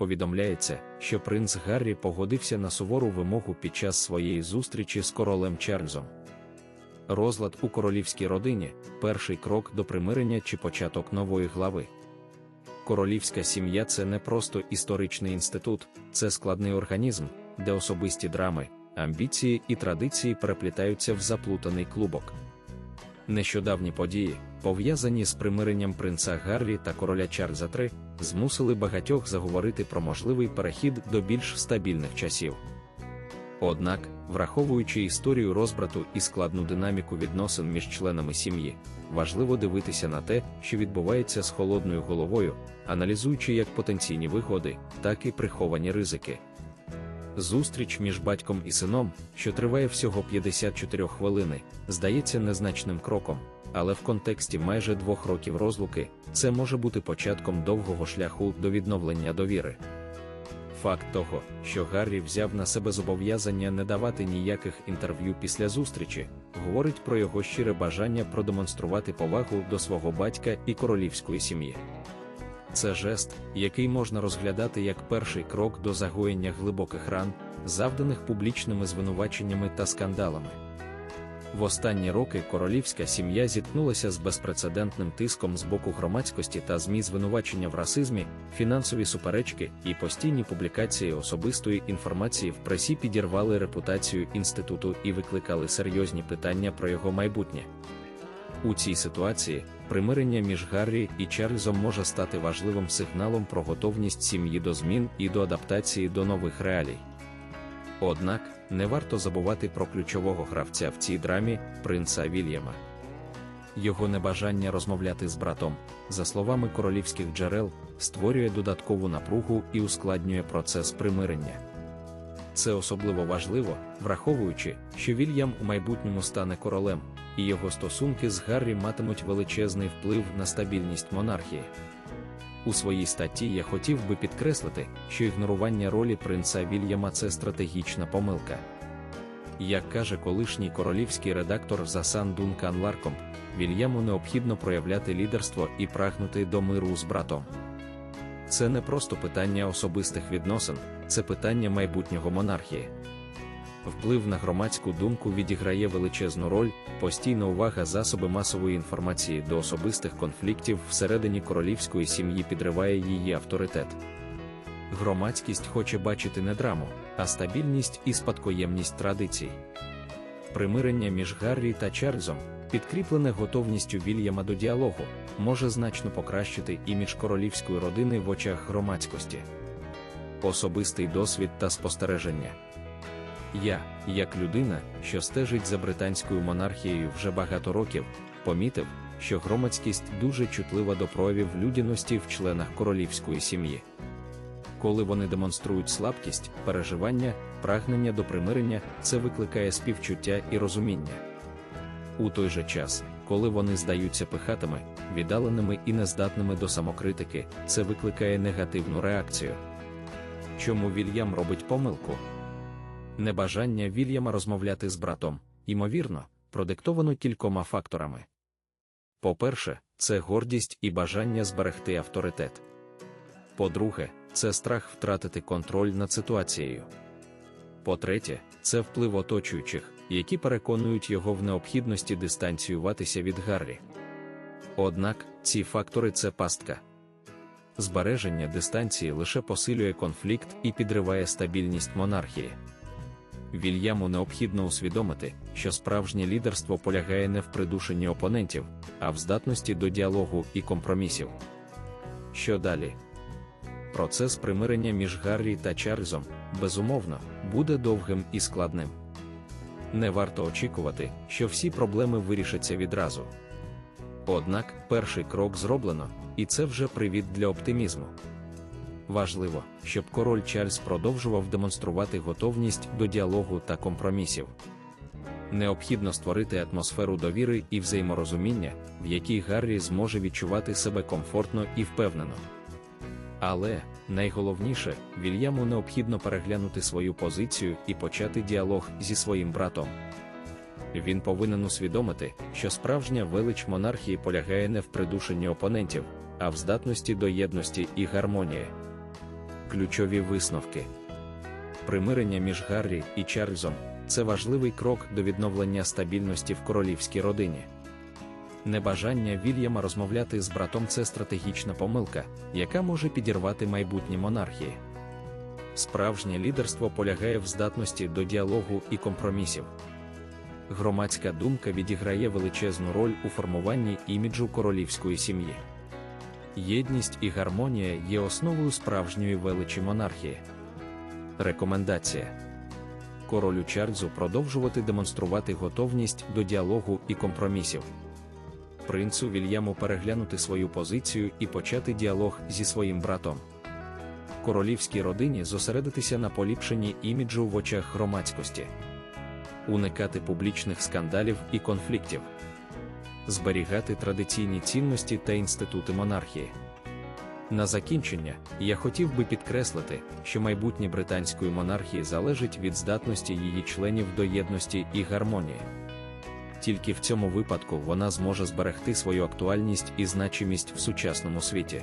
повідомляється, що принц Гаррі погодився на сувору вимогу під час своєї зустрічі з королем Чарльзом. Розлад у королівській родині перший крок до примирення чи початок нової глави. Королівська сім'я це не просто історичний інститут, це складний організм, де особисті драми, амбіції і традиції переплітаються в заплутаний клубок. Нещодавні події, пов'язані з примиренням принца Гаррі та короля Чарльза III, змусили багатьох заговорити про можливий перехід до більш стабільних часів. Однак, враховуючи історію розбрату і складну динаміку відносин між членами сім'ї, важливо дивитися на те, що відбувається з холодною головою, аналізуючи як потенційні вигоди, так і приховані ризики. Зустріч між батьком і сином, що триває всього 54 хвилини, здається незначним кроком, але в контексті майже двох років розлуки це може бути початком довгого шляху до відновлення довіри. Факт того, що Гаррі взяв на себе зобов'язання не давати ніяких інтерв'ю після зустрічі, говорить про його щире бажання продемонструвати повагу до свого батька і королівської сім'ї. Це жест, який можна розглядати як перший крок до загоєння глибоких ран, завданих публічними звинуваченнями та скандалами. В останні роки королівська сім'я зіткнулася з безпрецедентним тиском з боку громадськості та ЗМІ звинувачення в расизмі, фінансові суперечки і постійні публікації особистої інформації в пресі підірвали репутацію інституту і викликали серйозні питання про його майбутнє. У цій ситуації примирення між Гаррі і Чарльзом може стати важливим сигналом про готовність сім'ї до змін і до адаптації до нових реалій. Однак не варто забувати про ключового гравця в цій драмі принца Вільяма. Його небажання розмовляти з братом, за словами королівських джерел, створює додаткову напругу і ускладнює процес примирення. Це особливо важливо, враховуючи, що Вільям у майбутньому стане королем, і його стосунки з Гаррі матимуть величезний вплив на стабільність монархії. У своїй статті я хотів би підкреслити, що ігнорування ролі принца Вільяма це стратегічна помилка. Як каже колишній королівський редактор Засан Дункан Ларком, Вільяму необхідно проявляти лідерство і прагнути до миру з братом. Це не просто питання особистих відносин, це питання майбутнього монархії. Вплив на громадську думку відіграє величезну роль, постійна увага засоби масової інформації до особистих конфліктів всередині королівської сім'ї підриває її авторитет. Громадськість хоче бачити не драму, а стабільність і спадкоємність традицій. Примирення між Гаррі та Чарльзом, підкріплене готовністю Вільяма до діалогу, може значно покращити імідж королівської родини в очах громадськості. Особистий досвід та спостереження. Я, як людина, що стежить за британською монархією вже багато років, помітив, що громадськість дуже чутлива до проявів людяності в членах королівської сім'ї. Коли вони демонструють слабкість, переживання, прагнення до примирення, це викликає співчуття і розуміння. У той же час, коли вони здаються пихатими, віддаленими і нездатними до самокритики, це викликає негативну реакцію. Чому Вільям робить помилку? Небажання Вільяма розмовляти з братом, ймовірно, продиктовано кількома факторами. По-перше, це гордість і бажання зберегти авторитет. По-друге, це страх втратити контроль над ситуацією. По-третє, це вплив оточуючих, які переконують його в необхідності дистанціюватися від Гаррі. Однак ці фактори це пастка. Збереження дистанції лише посилює конфлікт і підриває стабільність монархії. Вільяму необхідно усвідомити, що справжнє лідерство полягає не в придушенні опонентів, а в здатності до діалогу і компромісів. Що далі? Процес примирення між Гаррі та Чарльзом, безумовно, буде довгим і складним. Не варто очікувати, що всі проблеми вирішаться відразу. Однак перший крок зроблено, і це вже привід для оптимізму. Важливо, щоб король Чарльз продовжував демонструвати готовність до діалогу та компромісів. Необхідно створити атмосферу довіри і взаєморозуміння, в якій Гаррі зможе відчувати себе комфортно і впевнено. Але найголовніше, Вільяму необхідно переглянути свою позицію і почати діалог зі своїм братом. Він повинен усвідомити, що справжня велич монархії полягає не в придушенні опонентів, а в здатності до єдності і гармонії. Ключові висновки. Примирення між Гаррі і Чарльзом це важливий крок до відновлення стабільності в королівській родині. Небажання Вільяма розмовляти з братом це стратегічна помилка, яка може підірвати майбутні монархії. Справжнє лідерство полягає в здатності до діалогу і компромісів. Громадська думка відіграє величезну роль у формуванні іміджу королівської сім'ї. Єдність і гармонія є основою справжньої величі монархії. Рекомендація королю Чарльзу продовжувати демонструвати готовність до діалогу і компромісів. Принцу Вільяму переглянути свою позицію і почати діалог зі своїм братом. Королівській родині зосередитися на поліпшенні іміджу в очах громадськості, уникати публічних скандалів і конфліктів, зберігати традиційні цінності та інститути монархії. На закінчення я хотів би підкреслити, що майбутнє британської монархії залежить від здатності її членів до єдності і гармонії. Тільки в цьому випадку вона зможе зберегти свою актуальність і значимість в сучасному світі.